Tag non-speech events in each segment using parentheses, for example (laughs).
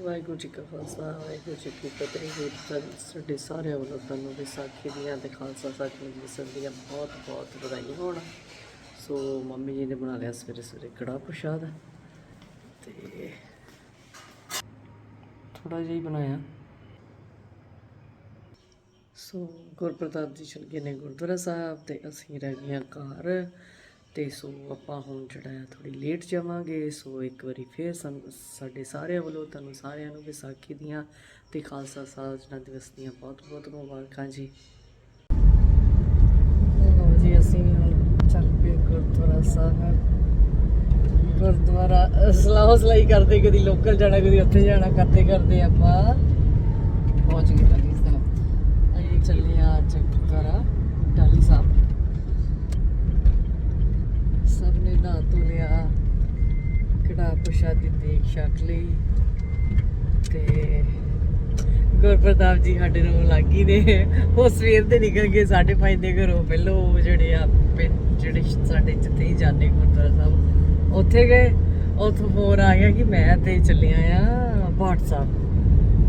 ਵਾਹਿਗੁਰੂ ਜੀ ਕਾ ਖਾਲਸਾ, ਵਾਹਿਗੁਰੂ ਜੀ ਕੀ ਫਤਿਹ। ਜੀ ਸਾਡੇ ਸਾਰਿਆਂ ਵੱਲੋਂ ਤੁਹਾਨੂੰ ਵਿਸਾਖੀ ਦੀਆਂ ਤੇ ਖਾਲਸਾ ਸਾਹਿਬ ਜੀ ਦੀਆਂ ਬਹੁਤ ਬਹੁਤ ਵਧਾਈਆਂ ਹੋਣ। ਸੋ ਮੰਮੀ ਜੀ ਨੇ ਬਣਾ ਲਿਆ ਸਵੇਰੇ ਸਵੇਰੇ ਕੜਾ ਪ੍ਰਸ਼ਾਦ ਤੇ ਥੋੜਾ ਜਿਹਾ ਹੀ ਬਣਾਇਆ। ਸੋ ਗੁਰਪ੍ਰਤਾਪ ਜੀ ਚਲ ਗਏ ਨੇ ਗੁਰਦੁਆਰਾ ਸਾਹਿਬ ਤੇ ਅਸੀਂ ਰਹਿ ਗਏ ਹਾਂ ਘਰ। ਤੇ ਸੋ ਆਪਾਂ ਹੁਣ ਜਿਹੜਾ ਹੈ ਥੋੜੀ ਲੇਟ ਜਾਵਾਂਗੇ, ਸੋ ਇੱਕ ਵਾਰੀ ਫੇਰ ਸਾਨੂੰ- ਸਾਡੇ ਸਾਰਿਆਂ ਵੱਲੋਂ ਤੁਹਾਨੂੰ ਸਾਰਿਆਂ ਨੂੰ ਵਿਸਾਖੀ ਦੀਆਂ ਤੇ ਖਾਲਸਾ ਸਾਜਨਾ ਦਿਵਸ ਦੀਆਂ ਬਹੁਤ ਬਹੁਤ ਮੁਬਾਰਕਾਂ ਜੀ। ਲਓ ਜੀ, ਅਸੀਂ ਹੁਣ ਚੱਲ ਪਏ ਗੁਰਦੁਆਰਾ ਸਾਹਿਬ। ਗੁਰਦੁਆਰਾ, ਸਲਾਹ ਸਲਾਈ ਕਰਦੇ, ਕਦੀ ਲੋਕਲ ਜਾਣਾ, ਕਦੀ ਉੱਥੇ ਜਾਣਾ, ਕਰਦੇ ਕਰਦੇ ਆਪਾਂ ਪਹੁੰਚ ਗਏ ਟਾਲੀ ਸਾਹਿਬ। ਅਸੀਂ ਚੱਲੇ ਆ ਅੱਜ ਗੁਰਦੁਆਰਾ ਟਾਲੀ ਸਾਹਿਬ। ਨੇ ਨਹਾ ਧੋ ਲਿਆ ਕੜਾ ਪ੍ਰਸ਼ਾਦ ਦੀ ਦੇਖ ਛਕ ਲਈ ਤੇ ਗੁਰਪ੍ਰਤਾਪ ਜੀ ਸਾਡੇ ਨੂੰ ਲੱਗੀ ਨੇ। ਉਹ ਸਵੇਰ ਦੇ ਨਿਕਲ ਗਏ 5:30 ਦੇ ਘਰੋਂ ਪਹਿਲੋ ਜਿਹੜੇ ਆ ਜਿਹੜੇ ਸਾਡੇ ਜਿੱਥੇ ਹੀ ਜਾਂਦੇ ਗੁਰਦੁਆਰਾ ਸਾਹਿਬ, ਉੱਥੇ ਗਏ। ਉੱਥੋਂ ਫੋਨ ਆ ਗਿਆ ਕਿ ਮੈਂ ਤੇ ਚੱਲਿਆ ਆ ਭਾਟ ਸਾਹਿਬ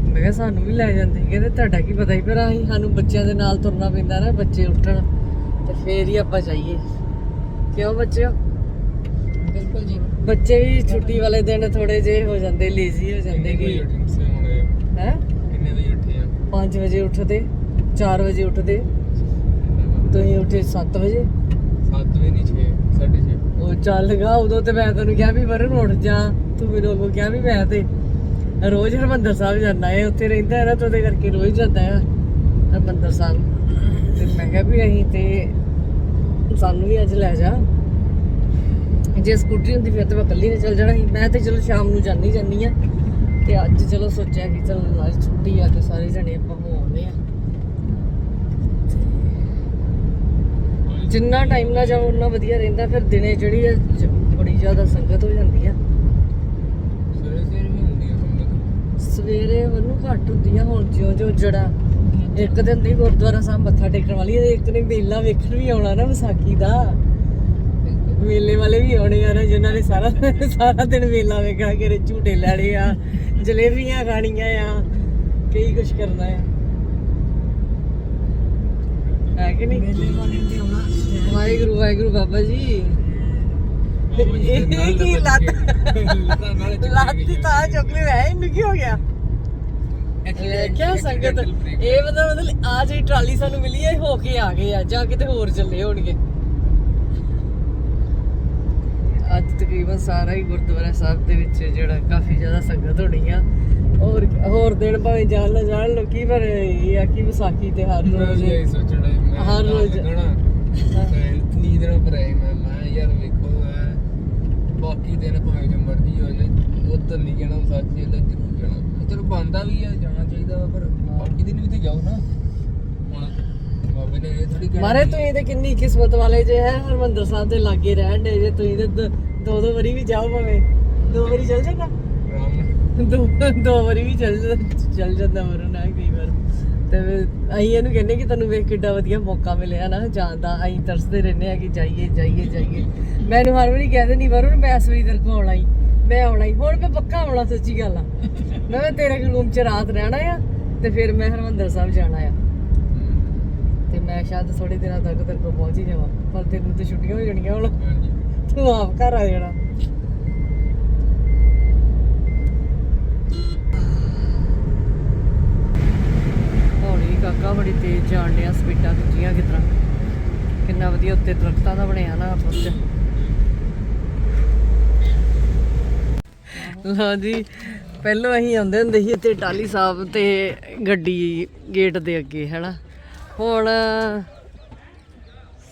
ਮੈਂ ਕਿਹਾ, ਸਾਨੂੰ ਵੀ ਲੈ ਜਾਂਦੇ। ਕਹਿੰਦੇ, ਤੁਹਾਡਾ ਕੀ ਪਤਾ ਹੀ ਪਰ ਅਸੀਂ ਸਾਨੂੰ ਬੱਚਿਆਂ ਦੇ ਨਾਲ ਤੁਰਨਾ ਪੈਂਦਾ ਨਾ, ਬੱਚੇ ਉੱਠਣ ਤੇ ਫੇਰ ਹੀ ਆਪਾਂ ਜਾਈਏ। ਕਿਉਂ ਬੱਚਿਓ? ਬਿਲਕੁਲ ਜੀ। ਬੱਚੇ ਵੀ ਛੁੱਟੀ ਵਾਲੇ ਦਿਨ ਥੋੜੇ ਜੇ ਹੋ ਜਾਂਦੇ ਲੇਜ਼ੀ ਹੋ ਜਾਂਦੇ ਕਿ ਹੈ? ਕਿੰਨੇ ਵਜੇ ਉੱਠੇ ਆ? 5 ਵਜੇ ਉੱਠਦੇ 4 ਵਜੇ ਉੱਠਦੇ। ਤੁਸੀਂ ਉੱਠੇ 7 ਵਜੇ? 7 ਵਜੇ ਨਹੀਂ 6 6:30 ਉਹ ਚੱਲ ਗਾ ਉਦੋਂ ਤੇ ਮੈਂ ਤੈਨੂੰ ਕਿਹਾ ਵੀ ਵਰਨ ਉੱਠ ਜਾ। ਤੂੰ ਮੈਨੂੰ ਕਿਹਾ ਵੀ ਮੈਂ ਤੇ ਰੋਜ਼ ਹਰਮੰਦਰ ਸਾਹਿਬ ਜਾਂਦਾ ਹੈ ਉੱਥੇ ਰਹਿੰਦਾ ਹੈ ਨਾ ਤੇ ਉਹਦੇ ਕਰਕੇ ਰੋਜ਼ ਜਾਂਦਾ ਹੈ ਹਰਮੰਦਰ ਸਾਹਿਬ। ਤੇ ਮੈਂ ਕਿਹਾ ਵੀ ਅਸੀਂ ਤੇ ਸਾਨੂੰ ਵੀ ਅੱਜ ਲੈ ਜਾ। ਜੇ ਸਕੂਟਰੀ ਹੁੰਦੀ ਫਿਰ ਤਾਂ ਮੈਂ ਇਕੱਲੀ ਨੇ ਚੱਲ ਜਾਣਾ ਸੀ। ਮੈਂ ਤੇ ਚਲੋ ਸ਼ਾਮ ਨੂੰ ਜਾਣੀ ਜਾਨੀ ਆ ਤੇ ਅੱਜ ਚਲੋ ਸੋਚਿਆ ਕਿ ਚਲ ਅੱਜ ਛੁੱਟੀ ਆ ਤੇ ਸਾਰੇ ਜਣੇ ਆਪਾਂ ਹੋ ਆਉਂਦੇ ਆ ਜਿੰਨਾ ਟਾਈਮ ਨਾਲ ਜਾਓ ਉਨਾ ਵਧੀਆ ਰਹਿੰਦਾ। ਫਿਰ ਦਿਨੇ ਜਿਹੜੀ ਆ ਬੜੀ ਜ਼ਿਆਦਾ ਸੰਗਤ ਹੋ ਜਾਂਦੀ ਆ। ਸਵੇਰੇ ਸਵੇਰੇ ਵੀ ਹੁੰਦੀ ਆ ਸੰਗਤ? ਸਵੇਰੇ ਉਹਨੂੰ ਘੱਟ ਹੁੰਦੀ ਆ। ਹੁਣ ਜਿਉਂ ਜਿਉਂ ਜੜਾ। ਇੱਕ ਦਿਨ ਦੀ ਗੁਰਦੁਆਰਾ ਸਾਹਿਬ ਮੱਥਾ ਟੇਕਣ ਵਾਲੀ ਇੱਕ ਨੇ ਮੇਲਾ ਵੇਖਣ ਵੀ ਆਉਣਾ ਨਾ ਵਿਸਾਖੀ ਦਾ। ਮੇਲੇ ਵਾਲੇ ਵੀ ਆਉਣੇ ਆ ਨਾ ਜਿਨ੍ਹਾਂ ਨੇ ਸਾਰਾ ਸਾਰਾ ਦਿਨ ਮੇਲਾ ਵੇਖਣਾ ਕਿ ਝੂਟੇ ਲੈਣੇ ਆ ਜਲੇਬੀਆਂ ਖਾਣੀਆਂ ਆ ਕਈ ਕੁਝ ਕਰਨਾ ਆ। ਹੈ ਕਿ ਨਹੀਂ? ਮੇਲੇ ਵਾਲੇ ਤੇ ਆਉਣਾ। ਵਾਹਿਗੁਰੂ ਵਾਹਿਗੁਰੂ ਬਾਬਾ ਜੀ। ਇਹ ਕੀ ਲੱਤ? (laughs) ਲੱਤ ਦੀ ਤਾਂ ਚੁੱਕ ਹੈ ਇਹਨੂੰ ਕੀ ਹੋ ਗਿਆ? ਕਿਆ ਸੰਗਤ। ਇਹ ਮਤਲਬ ਮਤਲਬ ਆ ਜਿਹੜੀ ਟਰਾਲੀ ਸਾਨੂੰ ਮਿਲੀ ਹੈ ਹੋ ਕੇ ਆ ਗਏ ਆ ਜਾਂ ਕਿਤੇ ਹੋਰ ਚੱਲੇ ਹੋਣਗੇ। ਅੱਜ ਤਕਰੀਬਨ ਸਾਰਾ ਹੀ ਗੁਰਦੁਆਰਾ ਸਾਹਿਬ ਦੇ ਵਿੱਚ ਜਿਹੜਾ ਕਾਫੀ ਜ਼ਿਆਦਾ ਸੰਗਤ ਹੋਣੀ ਆ। ਹੋਰ ਹੋਰ ਦਿਨ ਭਾਵੇਂ ਜਾਣ ਨਾ ਜਾਣ ਲੋਕੀ ਪਰ ਇਹ ਆ ਕਿ ਵਿਸਾਖੀ ਤੇ ਹਰ ਮੈਂ ਰੋਜ਼ ਇਹੀ ਸੋਚਣਾ ਮੈਂ ਹਰ ਤਾਂ ਰੋਜ਼। ਤੇ ਨੀਂਦ ਨਾਲ ਭਰਾਈ ਮੈਂ ਮੈਂ ਯਾਰ ਵੇਖੋ ਐ ਬਾਕੀ ਦਿਨ ਭਾਵੇਂ ਜੋ ਮਰਜ਼ੀ ਹੋ ਜਾਏ ਉਧਰ ਨਹੀਂ ਜਾਣਾ ਸਾਚੀ ਅੱਲਾ ਜ਼ਰੂਰ ਜਾਣਾ। ਚਲੋ ਬੰਦਾ ਵੀ ਆ ਜਾਣਾ ਚਾਹੀਦਾ ਪਰ ਬਾਕੀ ਦਿਨ ਵੀ ਤੇ ਜਾਓ ਨਾ। ਬਾਬੇ ਇਹ ਥੋੜੀ ਮਾਰੇ ਤੁਸੀਂ ਤੇ ਕਿੰਨੀ ਕਿਸਮਤ ਵਾਲੇ ਜੇ ਹੈ, ਹਰਮੰਦਰ ਸਾਹਿਬ ਦੇ ਲਾਗੇ ਰਹਿਣ ਦੇ ਜੇ ਤੁਸੀਂ ਤੇ ਦ- ਦੋ ਦੋ ਵਾਰੀ ਵੀ ਜਾਓ ਭਾਵੇਂ। ਦੋ ਵਾਰੀ ਚੱਲ ਜਾਣਾ ਦੋ ਦੋ ਵਾਰੀ ਵੀ ਚੱਲ ਜਾ- ਚੱਲ ਜਾਂਦਾ ਵਰੁਣ ਆ ਕਈ ਵਾਰ। ਤੇ ਫਿਰ ਅਸੀਂ ਇਹਨੂੰ ਕਹਿੰਦੇ ਕਿ ਤੈਨੂੰ ਵੇਖ ਕਿੱਡਾ ਵਧੀਆ ਮੌਕਾ ਮਿਲਿਆ ਨਾ, ਜਾਣ ਦਾ। ਅਸੀਂ ਤਰਸਦੇ ਰਹਿੰਦੇ ਆ ਕਿ ਜਾਈਏ ਜਾਈਏ ਜਾਈਏ। ਮੈਨੂੰ ਹਰ ਵਾਰੀ ਕਹਿੰਦੇ ਨਹੀਂ ਵਰੁਣ, ਮੈਂ ਇਸ ਵਾਰੀ ਤੇਰੇ ਕੋਲ ਆਉਣਾ ਹੀ ਮੈਂ ਆਉਣਾ ਹੀ ਹੁਣ ਮੈਂ ਪੱਕਾ ਆਉਣਾ, ਸੱਚੀ ਗੱਲ ਆ। ਮੈਂ ਕਿਹਾ ਤੇਰੇ ਰੂਮ 'ਚ ਰਾਤ ਰਹਿਣਾ ਆ, ਤੇ ਫਿਰ ਮੈਂ ਹਰਮੰਦਰ ਸਾਹਿਬ ਜਾਣਾ ਆ। ਮੈਂ ਸ਼ਾਇਦ ਥੋੜੇ ਦਿਨਾਂ ਤੱਕ ਤੇਰੇ ਕੋਲ ਪਹੁੰਚ ਹੀ ਜਾਵਾਂ ਪਰ ਤੈਨੂੰ ਤੇ ਛੁੱਟੀਆਂ ਹੋ ਜਾਣੀਆਂ ਹੁਣ। ਤੂੰ ਆਪ ਘਰ ਆ ਜਾਣਾ। ਹੌਲੀ ਕਾਕਾ ਬੜੀ ਤੇਜ਼ ਜਾਣ ਡਿਆ ਸਪੀਡਾਂ ਦੂਜੀਆਂ ਕਿਤਰਾ ਕਿੰਨਾ ਵਧੀਆ ਉੱਤੇ ਦਰਖਤਾਂ ਦਾ ਬਣਿਆ ਨਾ ਆਪਸ ਚ। ਲਓ ਜੀ ਪਹਿਲਾਂ ਅਸੀਂ ਆਉਂਦੇ ਹੁੰਦੇ ਸੀ ਇੱਥੇ ਟਾਲੀ ਸਾਹਿਬ ਤੇ ਗੱਡੀ ਗੇਟ ਦੇ ਅੱਗੇ ਹੈਨਾ? ਹੁਣ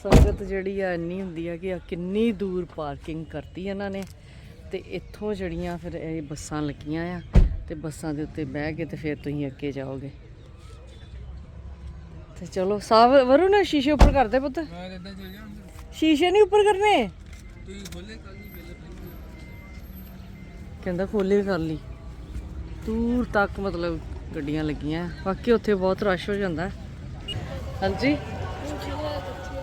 ਸੰਗਤ ਜਿਹੜੀ ਆ ਇੰਨੀ ਹੁੰਦੀ ਆ ਕਿ ਆ ਕਿੰਨੀ ਦੂਰ ਪਾਰਕਿੰਗ ਕਰਤੀ ਇਹਨਾਂ ਨੇ ਤੇ ਇੱਥੋਂ ਜਿਹੜੀਆਂ ਫਿਰ ਇਹ ਬੱਸਾਂ ਲੱਗੀਆਂ ਆ ਤੇ ਬੱਸਾਂ ਦੇ ਉੱਤੇ ਬਹਿ ਕੇ ਤੇ ਫਿਰ ਤੁਸੀਂ ਅੱਗੇ ਜਾਓਗੇ। ਤੇ ਚਲੋ ਸਾਹ ਵਰੁਣ ਸ਼ੀਸ਼ੇ ਉੱਪਰ ਕਰਦੇ ਪੁੱਤ। ਸ਼ੀਸ਼ੇ ਨਹੀਂ ਉੱਪਰ ਕਰਨੇ? ਕਹਿੰਦਾ ਖੋਲੇ ਕਰ ਲਈ ਦੂਰ ਤੱਕ ਮਤਲਬ ਗੱਡੀਆਂ ਲੱਗੀਆਂ। ਬਾਕੀ ਉੱਥੇ ਬਹੁਤ ਰਸ਼ ਹੋ ਜਾਂਦਾ। ਹਾਂਜੀ।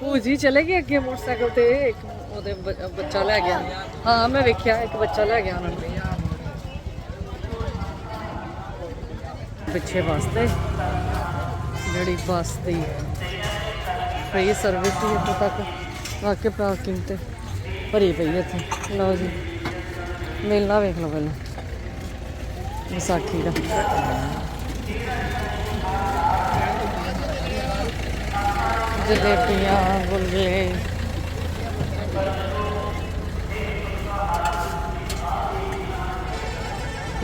ਭੂਜੀ ਚਲੇ ਗਏ ਅੱਗੇ ਮੋਟਰਸਾਈਕਲ ਤੇ? ਇੱਕ ਉਹਦੇ ਬੱਚਾ ਲੈ ਗਿਆ। ਹਾਂ, ਮੈਂ ਵੇਖਿਆ, ਇੱਕ ਬੱਚਾ ਲੈ ਗਿਆ ਉਹਨਾਂ ਨੇ। ਪਿੱਛੇ ਬੱਸ ਤੇ। ਜਿਹੜੀ ਬੱਸ ਦੀ ਫ੍ਰੀ ਸਰਵਿਸ ਦੀ ਇੱਥੇ ਤੱਕ। ਆ ਕੇ ਪਾਰਕਿੰਗ ਤੇ। ਭਰੀ ਪਈ ਹੈ ਇੱਥੇ। ਲਓ ਜੀ। ਮੇਲਾ ਵੇਖ ਲਓ ਪਹਿਲਾਂ। ਵਿਸਾਖੀ ਦਾ। ਜਲੇਬੀਆਂ ਗੁਲਗੁਲੇ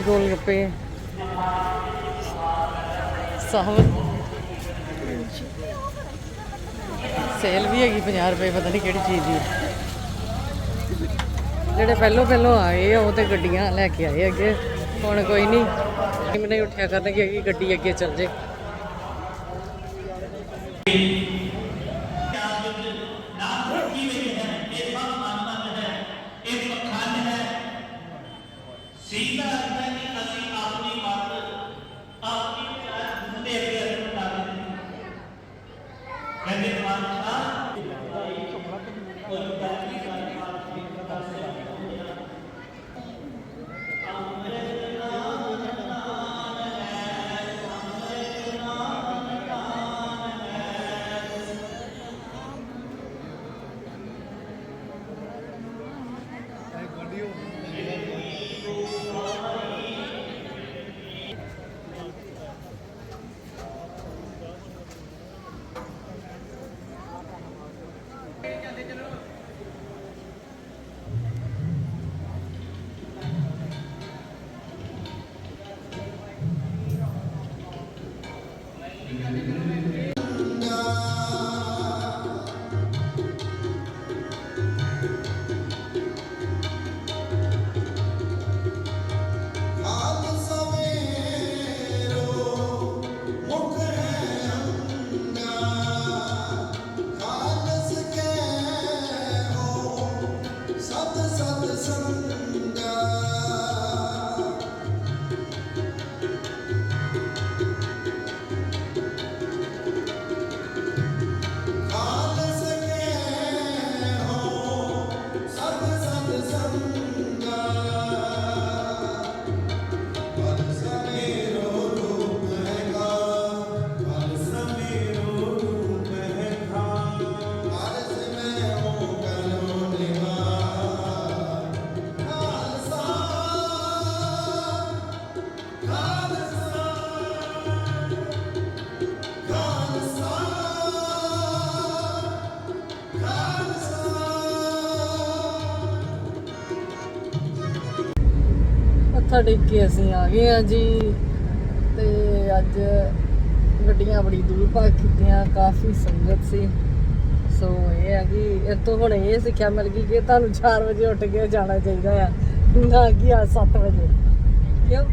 ਗੋਲ ਗੱਪੇ। ਸਾਹਵਨ ਸੇਲ ਵੀ ਹੈਗੀ 50 ਰੁਪਏ, ਪਤਾ ਨਹੀਂ ਕਿਹੜੀ ਚੀਜ਼ ਦੀ। ਜਿਹੜੇ ਪਹਿਲੋਂ ਪਹਿਲੋਂ ਆਏ ਉਹ ਤੇ ਗੱਡੀਆਂ ਲੈ ਕੇ ਆਏ ਅੱਗੇ। ਹੁਣ ਕੋਈ ਨਹੀਂ ਟਾਈਮ ਨਹੀਂ ਉੱਠਿਆ ਕਰਨਗੇ ਕਿ ਗੱਡੀ ਅੱਗੇ ਚੱਲ ਜੇ। ਸਤ ਮੱਥਾ ਟੇਕ ਕੇ ਅਸੀਂ ਆ ਗਏ ਆ ਜੀ। ਤੇ ਅੱਜ ਗੱਡੀਆਂ ਬੜੀ ਦੂਰ ਪਾਰਕ ਕੀਤੀਆਂ, ਕਾਫੀ ਸੰਗਤ ਸੀ। ਸੋ ਇਹ ਹੈ ਕਿ ਇਹ ਹੁਣ ਇਹ ਸਿੱਖਿਆ ਮਿਲ ਗਈ ਕਿ ਤੁਹਾਨੂੰ 4 ਵਜੇ ਉੱਠ ਕੇ ਜਾਣਾ ਚਾਹੀਦਾ ਆ, ਨਾ ਕਿ ਆ 7 ਵਜੇ। ਕਿਉਂ?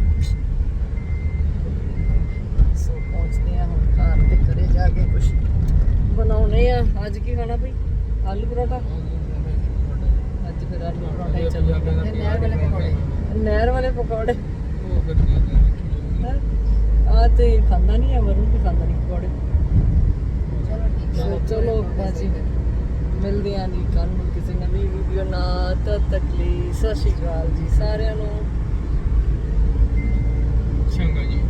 ਸੋ ਪਹੁੰਚਦੇ ਆ ਹੁਣ ਘਰ ਤੇ ਘਰੇ ਜਾ ਕੇ ਕੁਝ ਬਣਾਉਣੇ ਆ। ਅੱਜ ਕੀ ਖਾਣਾ ਭਈ ਆਲੂ ਪਰੋਟਾ ਅੱਜ ਫਿਰ ਆਲੂ ਪਰੋਟਾ ਹੀ ਚੱਲੂਗਾ ਨਹਿਰ ਵਾਲੇ ਪਕੌੜੇ ਨਹਿਰ ਵਾਲੇ ਪਕੌੜੇ। ਉਹ ਫਿਰ ਆ ਤੇ ਖਾਂਦਾ ਨਹੀਂ ਆ ਵਰੁਣ ਤੇ ਖਾਂਦਾ ਨਹੀਂ ਪਕੌੜੇ। ਚਲੋ ਚਲੋ ਬਾਜੀ ਮਿਲਦੇ ਆਂ ਜੀ ਕੱਲ ਨੂੰ ਕਿਸੇ ਨਵੀਂ ਵੀਡੀਓ ਨਾਲ। ਤਦ ਤੱਕ ਲਈ ਸਤਿ ਸ਼੍ਰੀ ਅਕਾਲ ਜੀ ਸਾਰਿਆਂ ਨੂੰ। ਚੰਗਾ ਜੀ।